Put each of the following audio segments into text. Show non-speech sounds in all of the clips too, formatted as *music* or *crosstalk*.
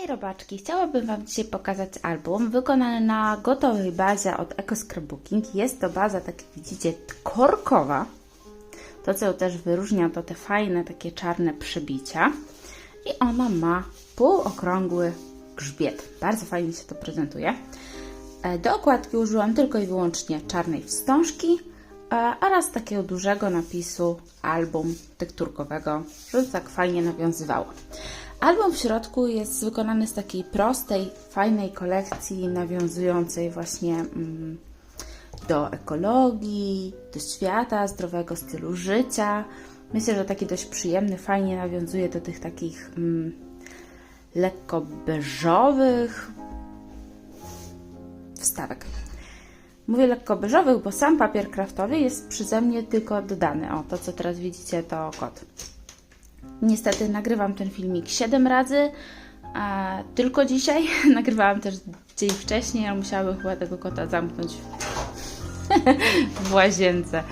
Hej robaczki, chciałabym Wam dzisiaj pokazać album wykonany na gotowej bazie od Eco Scrapbooking. Jest to baza, tak jak widzicie, korkowa. To, co też wyróżnia, to te fajne, takie czarne przebicia. I ona ma półokrągły grzbiet. Bardzo fajnie się to prezentuje. E, Do okładki użyłam tylko i wyłącznie czarnej wstążki e, oraz takiego dużego napisu album tekturkowego, żeby tak fajnie nawiązywało. Album w środku jest wykonany z takiej prostej, fajnej kolekcji, nawiązującej właśnie mm, do ekologii, do świata, zdrowego stylu życia. Myślę, że taki dość przyjemny, fajnie nawiązuje do tych takich mm, lekko beżowych wstawek. Mówię lekko beżowych, bo sam papier kraftowy jest przeze mnie tylko dodany. O, to co teraz widzicie to kod. Niestety nagrywam ten filmik 7 razy, a tylko dzisiaj. *laughs* Nagrywałam też dzień wcześniej, ale musiałabym chyba tego kota zamknąć *laughs* w łazience,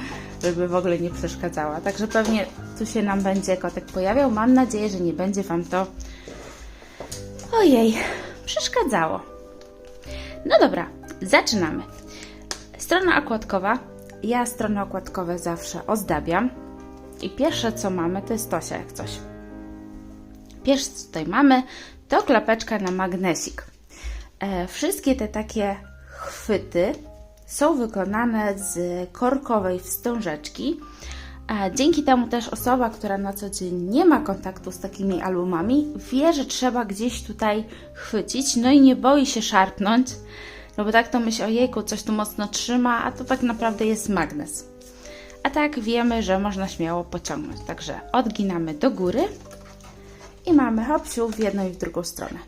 żeby w ogóle nie przeszkadzała. Także pewnie tu się nam będzie kotek pojawiał. Mam nadzieję, że nie będzie Wam to ojej, przeszkadzało. No dobra, zaczynamy. Strona okładkowa. Ja strony okładkowe zawsze ozdabiam. I pierwsze co mamy to jest Tosia jak coś. Pierwsze co tutaj mamy to klapeczka na magnesik. E, wszystkie te takie chwyty są wykonane z korkowej wstążeczki. A dzięki temu też osoba, która na co dzień nie ma kontaktu z takimi albumami, wie, że trzeba gdzieś tutaj chwycić, no i nie boi się szarpnąć, no bo tak to myśli, ojejku, coś tu mocno trzyma, a to tak naprawdę jest magnes. A tak wiemy, że można śmiało pociągnąć. Także odginamy do góry i mamy hopsiu w jedną i w drugą stronę.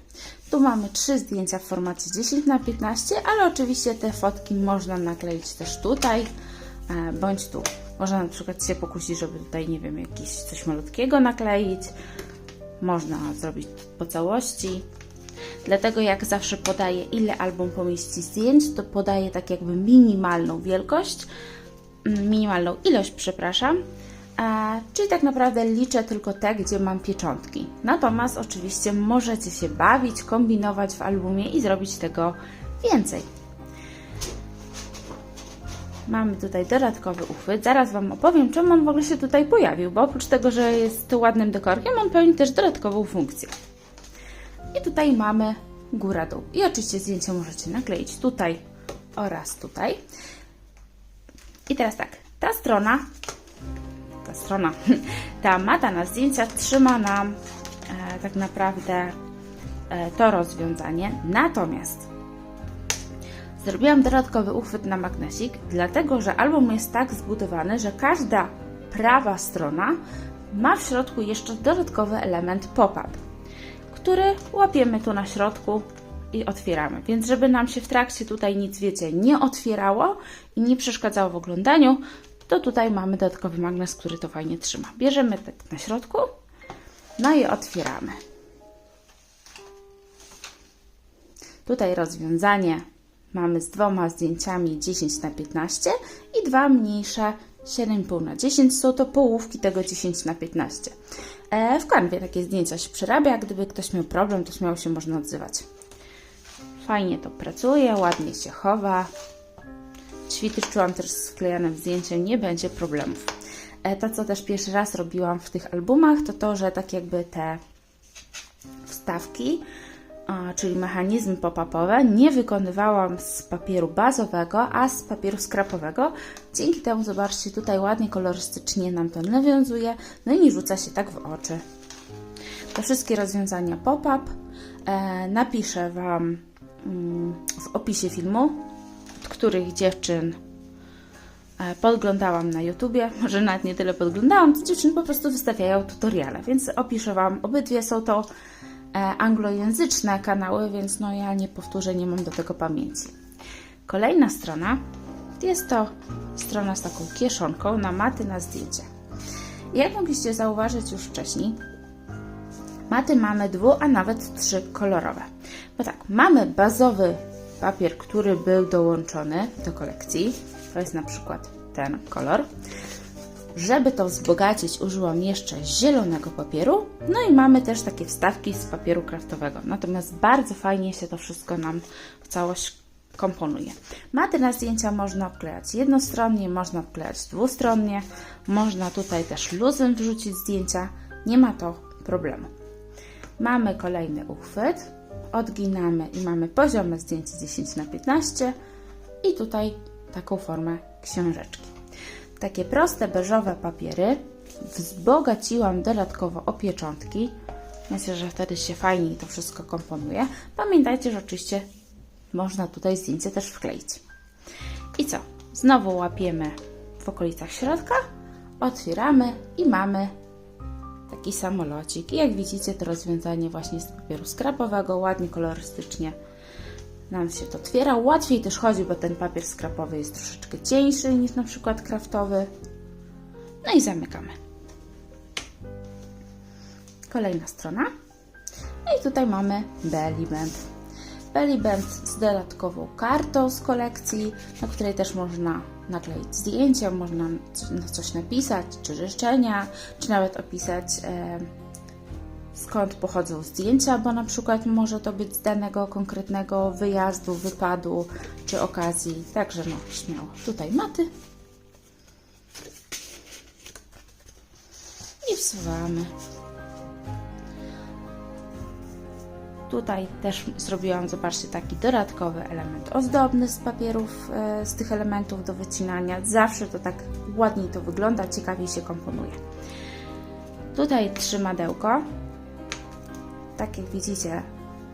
Tu mamy trzy zdjęcia w formacie 10 na 15 ale oczywiście te fotki można nakleić też tutaj, e, bądź tu. Można na przykład się pokusić, żeby tutaj, nie wiem, jakieś coś malutkiego nakleić. Można zrobić po całości. Dlatego jak zawsze podaję, ile album pomieści zdjęć, to podaję tak jakby minimalną wielkość, minimalną ilość, przepraszam, a, czyli tak naprawdę liczę tylko te, gdzie mam pieczątki. Natomiast oczywiście możecie się bawić, kombinować w albumie i zrobić tego więcej. Mamy tutaj dodatkowy uchwyt. Zaraz Wam opowiem, czemu on w ogóle się tutaj pojawił, bo oprócz tego, że jest ładnym dekorkiem, on pełni też dodatkową funkcję. I tutaj mamy góra-dół. I oczywiście zdjęcie możecie nakleić tutaj oraz tutaj. I teraz tak, ta strona, ta strona, *laughs* ta mata na zdjęciach trzyma nam e, tak naprawdę e, to rozwiązanie. Natomiast zrobiłam dodatkowy uchwyt na magnesik, dlatego że album jest tak zbudowany, że każda prawa strona ma w środku jeszcze dodatkowy element pop-up, który łapiemy tu na środku i otwieramy. Więc żeby nam się w trakcie tutaj nic, wiecie, nie otwierało i nie przeszkadzało w oglądaniu, to tutaj mamy dodatkowy magnes, który to fajnie trzyma. Bierzemy tak na środku, no i otwieramy. Tutaj rozwiązanie mamy z dwoma zdjęciami 10 na 15 i dwa mniejsze 7,5 na 10 są to połówki tego 10 na 15. E, w kanwie takie zdjęcia się przerabia, gdyby ktoś miał problem, to śmiało się można odzywać. Fajnie to pracuje, ładnie się chowa. Ćwiczyłam też z wklejanym zdjęciem, nie będzie problemów. E, to, co też pierwszy raz robiłam w tych albumach, to to, że tak jakby te wstawki, czyli mechanizmy pop-upowe, nie wykonywałam z papieru bazowego, a z papieru skrapowego. Dzięki temu, zobaczcie, tutaj ładnie kolorystycznie nam to nawiązuje, no i nie rzuca się tak w oczy. To wszystkie rozwiązania pop-up e, napiszę Wam w opisie filmu, od których dziewczyn e, podglądałam na YouTubie. *laughs* Może nawet nie tyle podglądałam, to dziewczyny po prostu wystawiają tutoriale, więc opiszę Wam. Obydwie są to e, anglojęzyczne kanały, więc no ja nie powtórzę, nie mam do tego pamięci. Kolejna strona jest to strona z taką kieszonką na maty na zdjęcia. Jak mogliście zauważyć już wcześniej, maty mamy dwu, a nawet trzy kolorowe. Bo tak, mamy bazowy papier, który był dołączony do kolekcji. To jest na przykład ten kolor. Żeby to wzbogacić, użyłam jeszcze zielonego papieru. No i mamy też takie wstawki z papieru kraftowego. Natomiast bardzo fajnie się to wszystko nam w całość komponuje. Maty na zdjęcia można obklejać jednostronnie, można obklejać dwustronnie, można tutaj też luzem wrzucić zdjęcia, nie ma to problemu. Mamy kolejny uchwyt, odginamy i mamy poziome zdjęcie 10 na 15 i tutaj taką formę książeczki. Takie proste beżowe papiery wzbogaciłam dodatkowo o pieczątki. Myślę, że wtedy się fajniej to wszystko komponuje. Pamiętajcie, że oczywiście można tutaj zdjęcie też wkleić. I co? Znowu łapiemy w okolicach środka, otwieramy i mamy taki samolocik. I jak widzicie, to rozwiązanie właśnie z papieru skrapowego, ładnie kolorystycznie nam się to otwiera. Łatwiej też chodzi, bo ten papier skrapowy jest troszeczkę cieńszy niż na przykład kraftowy. No i zamykamy. Kolejna strona. No i tutaj mamy belly band. Belly band z dodatkową kartą z kolekcji, na której też można nakleić zdjęcia, można na coś napisać, czy życzenia, czy nawet opisać e, skąd pochodzą zdjęcia, bo na przykład może to być z danego konkretnego wyjazdu, wypadu czy okazji. Także no, śmiało. Tutaj maty. I wsuwamy. Tutaj też zrobiłam, zobaczcie, taki dodatkowy element ozdobny z papierów, e, z tych elementów do wycinania. Zawsze to tak ładniej to wygląda, ciekawiej się komponuje. Tutaj trzymadełko. Tak jak widzicie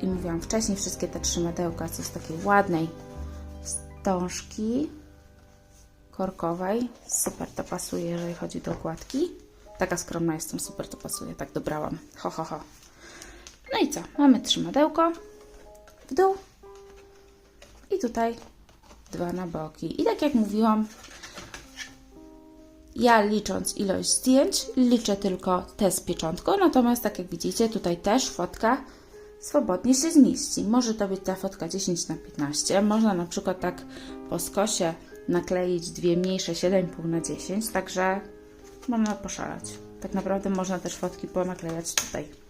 i mówiłam wcześniej, wszystkie te trzymadełka są z takiej ładnej wstążki korkowej. Super to pasuje, jeżeli chodzi do okładki. Taka skromna jestem, super to pasuje, tak dobrałam. Ho, ho, ho. No i co? Mamy trzymadełko w dół i tutaj dwa na boki. I tak jak mówiłam, ja licząc ilość zdjęć, liczę tylko te z pieczątką, natomiast tak jak widzicie, tutaj też fotka swobodnie się zmieści. Może to być ta fotka 10 na 15, można na przykład tak po skosie nakleić dwie mniejsze 7,5 na 10, także można poszalać. Tak naprawdę można też fotki ponaklejać tutaj.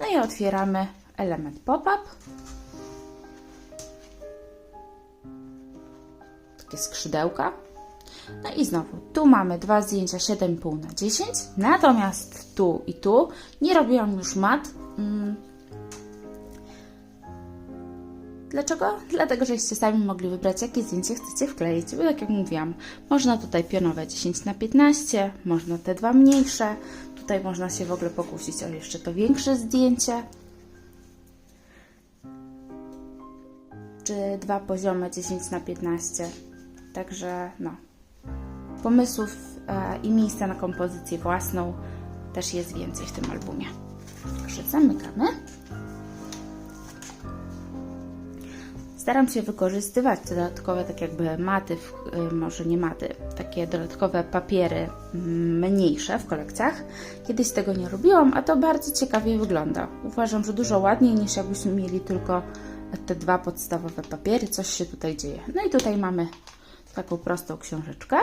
No i otwieramy element pop-up. Takie skrzydełka. No i znowu, tu mamy dwa zdjęcia 7,5 na 10, natomiast tu i tu nie robiłam już mat. Dlaczego? Dlatego, żeście sami mogli wybrać, jakie zdjęcie chcecie wkleić. Bo tak jak mówiłam, można tutaj pionowe 10 na 15, można te dwa mniejsze, Tutaj można się w ogóle pokusić o jeszcze to większe zdjęcie. Czy dwa poziomy 10 na 15. Także no. Pomysłów e, i miejsca na kompozycję własną też jest więcej w tym albumie. Także zamykamy. Staram się wykorzystywać dodatkowe, tak jakby maty, y, może nie maty, takie dodatkowe papiery mm, mniejsze w kolekcjach. Kiedyś tego nie robiłam, a to bardzo ciekawie wygląda. Uważam, że dużo ładniej niż jakbyśmy mieli tylko te dwa podstawowe papiery. Coś się tutaj dzieje. No i tutaj mamy taką prostą książeczkę.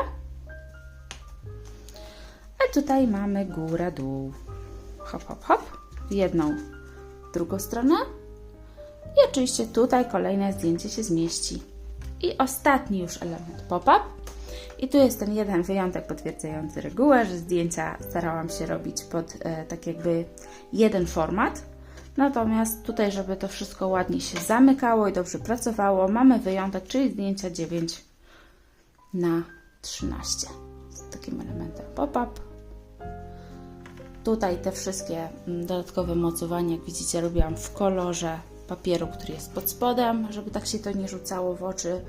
A tutaj mamy górę, dół. Hop, hop, hop. Jedną, drugą stronę i oczywiście tutaj kolejne zdjęcie się zmieści. I ostatni już element pop-up. I tu jest ten jeden wyjątek potwierdzający regułę, że zdjęcia starałam się robić pod e, tak jakby jeden format. Natomiast tutaj, żeby to wszystko ładnie się zamykało i dobrze pracowało, mamy wyjątek, czyli zdjęcia 9 na 13 z takim elementem pop-up. Tutaj te wszystkie mm, dodatkowe mocowania, jak widzicie, robiłam w kolorze papieru, który jest pod spodem, żeby tak się to nie rzucało w oczy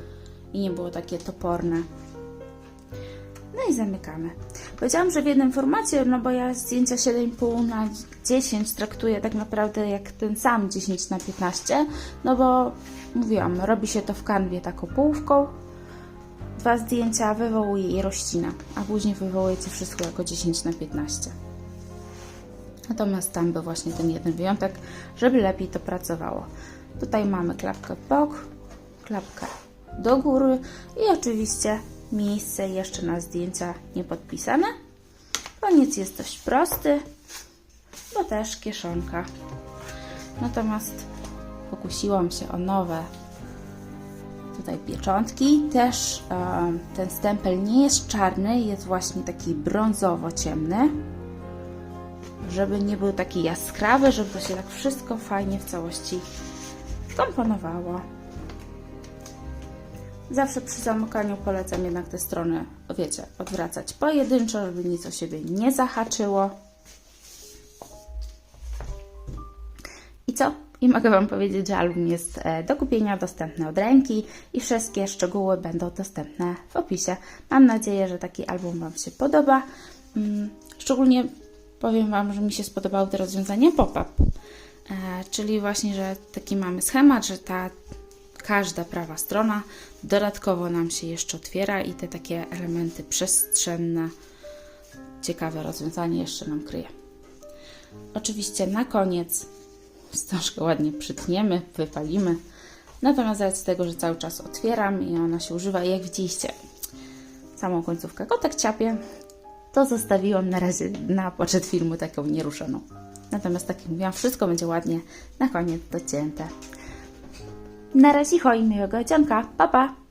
i nie było takie toporne. No i zamykamy. Powiedziałam, że w jednym formacie, no bo ja zdjęcia 7,5 na 10 traktuję tak naprawdę jak ten sam 10 na 15, no bo mówiłam, robi się to w kanwie taką połówką. Dwa zdjęcia wywołuje je rościna, a później wywołujecie wszystko jako 10 na 15. Natomiast tam był właśnie ten jeden wyjątek, żeby lepiej to pracowało. Tutaj mamy klapkę bok, klapkę do góry i oczywiście miejsce jeszcze na zdjęcia niepodpisane. Koniec jest dość prosty, bo też kieszonka. Natomiast pokusiłam się o nowe tutaj pieczątki. Też em, ten stempel nie jest czarny, jest właśnie taki brązowo-ciemny. Żeby nie był taki jaskrawy, żeby to się tak wszystko fajnie w całości komponowało. Zawsze przy zamykaniu polecam jednak te strony, wiecie, odwracać pojedynczo, żeby nic o siebie nie zahaczyło. I co? I mogę Wam powiedzieć, że album jest e, do kupienia, dostępny od ręki i wszystkie szczegóły będą dostępne w opisie. Mam nadzieję, że taki album Wam się podoba. Mm, Szczególnie powiem Wam, że mi się spodobały te rozwiązania pop-up. E, Czyli właśnie, że taki mamy schemat, że ta każda prawa strona dodatkowo nam się jeszcze otwiera i te takie elementy przestrzenne, ciekawe rozwiązanie jeszcze nam kryje. Oczywiście na koniec wstążkę ładnie przytniemy, wypalimy. Natomiast z tego, że cały czas otwieram i ona się używa, jak widzieliście, samą końcówkę kotek ciapie, to zostawiłam na razie na poczet filmu taką nieruszoną. Natomiast tak jak mówiłam, wszystko będzie ładnie na koniec docięte. Na razie hoj, miłego dzionka, pa pa!